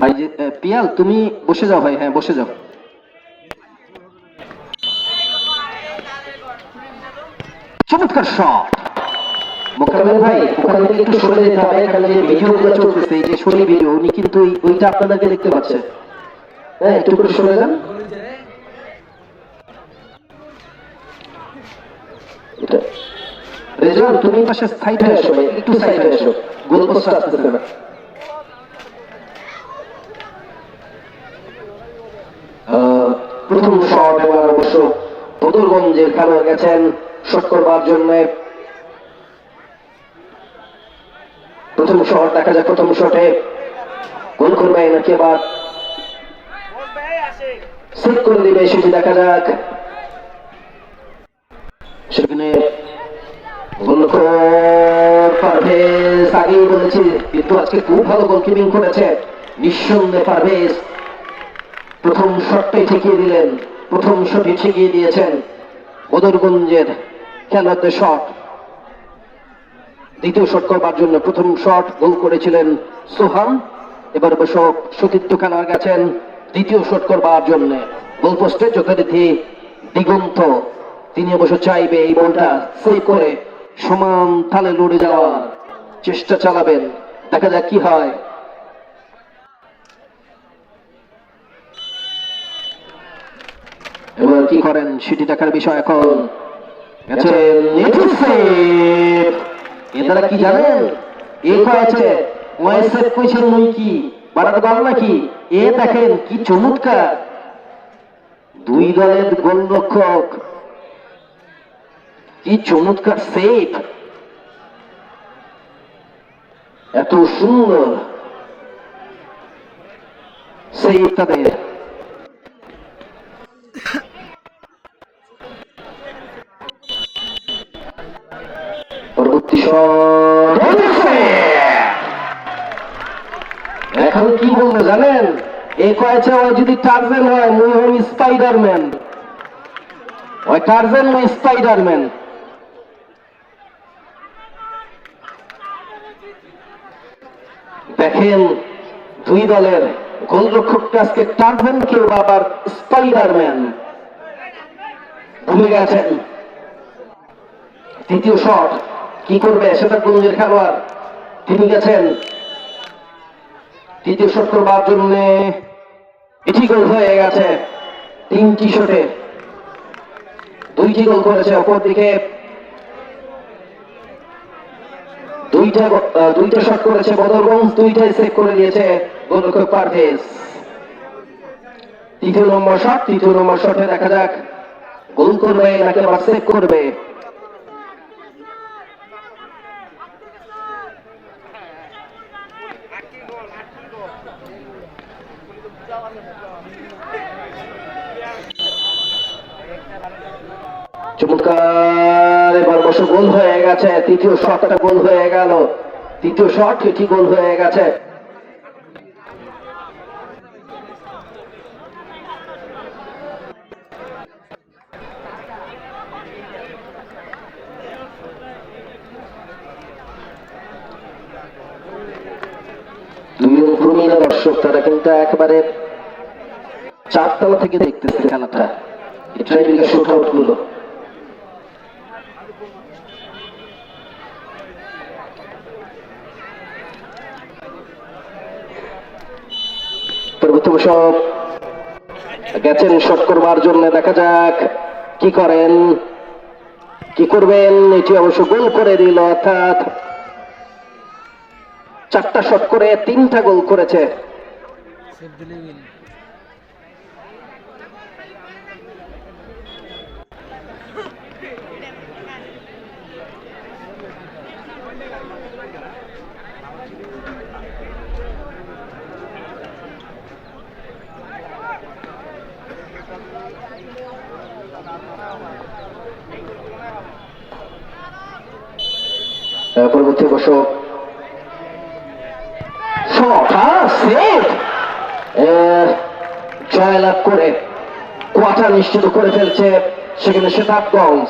ভাই পিয়াল, তুমি বসে যাও ভাই হ্যাঁ বসে যাও। চমৎকার শট মোকাবেলা কিন্তু ওইটা আপনাদেরকে দেখতে পাচ্ছেন হ্যাঁ একটু করে সরে যান। রেজাল তুমি পাশে একটু প্রথম শট এবার অবশ্য বদরগঞ্জের খেলোয়াড় গেছেন শট করবার জন্য। প্রথম শট, দেখা যায় প্রথম শটে গোল করবে নাকি এবার? সেট করে দিবে সেটি, দেখা যাক। সেখানে গোলরক্ষক পারভেজ আগেই বলেছি, কিন্তু আজকে খুব ভালো গোলকিপিং করেছে। নিঃসন্দেহে পারভেজ প্রথম শটটাই ঠেকিয়ে দিলেন। প্রথম শটই ঠেকিয়ে দিয়েছেন বদরগঞ্জের খেলোয়াড়দের শট। দ্বিতীয় শট করবার জন্য প্রথম শট গোল করেছিলেন সোহান এবার অবশ্য সতীর্থ খেলোয়াড় গেছেন দ্বিতীয় শট করবার জন্য। গোল পোস্টে যথারীতি দিগন্ত। তিনি অবশ্য চাইবে এই বলটা সেভ করে সমান তালে লড়ে যাওয়ার। চেষ্টা চালাবেন। দেখা যাক কি হয়। এবার কি করেন? সেটি দেখার বিষয় এখন। কি জানেন? এ কইছেন কি? গল নাকি? এ দেখেন কি চমৎকার। দুই দলের গোলরক্ষক। কি চমৎকার সেফ এত সুন্দর। সেফ তাদের পরবর্তী শট এখন কি জানেন? কয়েছে ওই যদি টার্জেন হয়, মুই স্পাইডারম্যান ওই টার্জেন মুই স্পাইডারম্যান দেখেন, দুই দলের গোলরক্ষকটা আজকে টার্জেন কেউ আবার স্পাইডারম্যান ভুলে গেছেন। তৃতীয় শট। কি করবে সেটা গুঞ্জের খেলোয়াড়। তিনি গেছেন। তৃতীয় শট করবার জন্য এটি গোল হয়ে গেছে তিনটি শটে। দুইটি গোল করেছে অপরদিকে। দুইটা দুইটা শট করেছে বদরগঞ্জ দুইটাই সেভ করে দিয়েছে গোলরক্ষক পারভেজ। তৃতীয় নম্বর শট, তৃতীয় নম্বর শটে দেখা যাক গোল করবে নাকি আবার সেভ করবে। চমৎকার, এবার বসে, গোল হয়ে গেছে, তৃতীয় শটটা গোল হয়ে গেল। তৃতীয় শট এটি গোল হয়ে গেছে দুই প্রবীণ দর্শক তারা কিন্তু একেবারে চারতলা থেকে দেখতেছে খেলাটা। ট্রাইবিলের শুট আউটগুলো। সব গেছেন শট করবার জন্য, দেখা যাক কি করেন, কি করবেন, এটি অবশ্য গোল করে দিল, অর্থাৎ চারটা শট করে তিনটা গোল করেছে। পরবর্তী অবশ্য জয়লাভ করে কোয়ার্টার নিশ্চিত করে ফেলছে সেখানে শেতাবগঞ্জ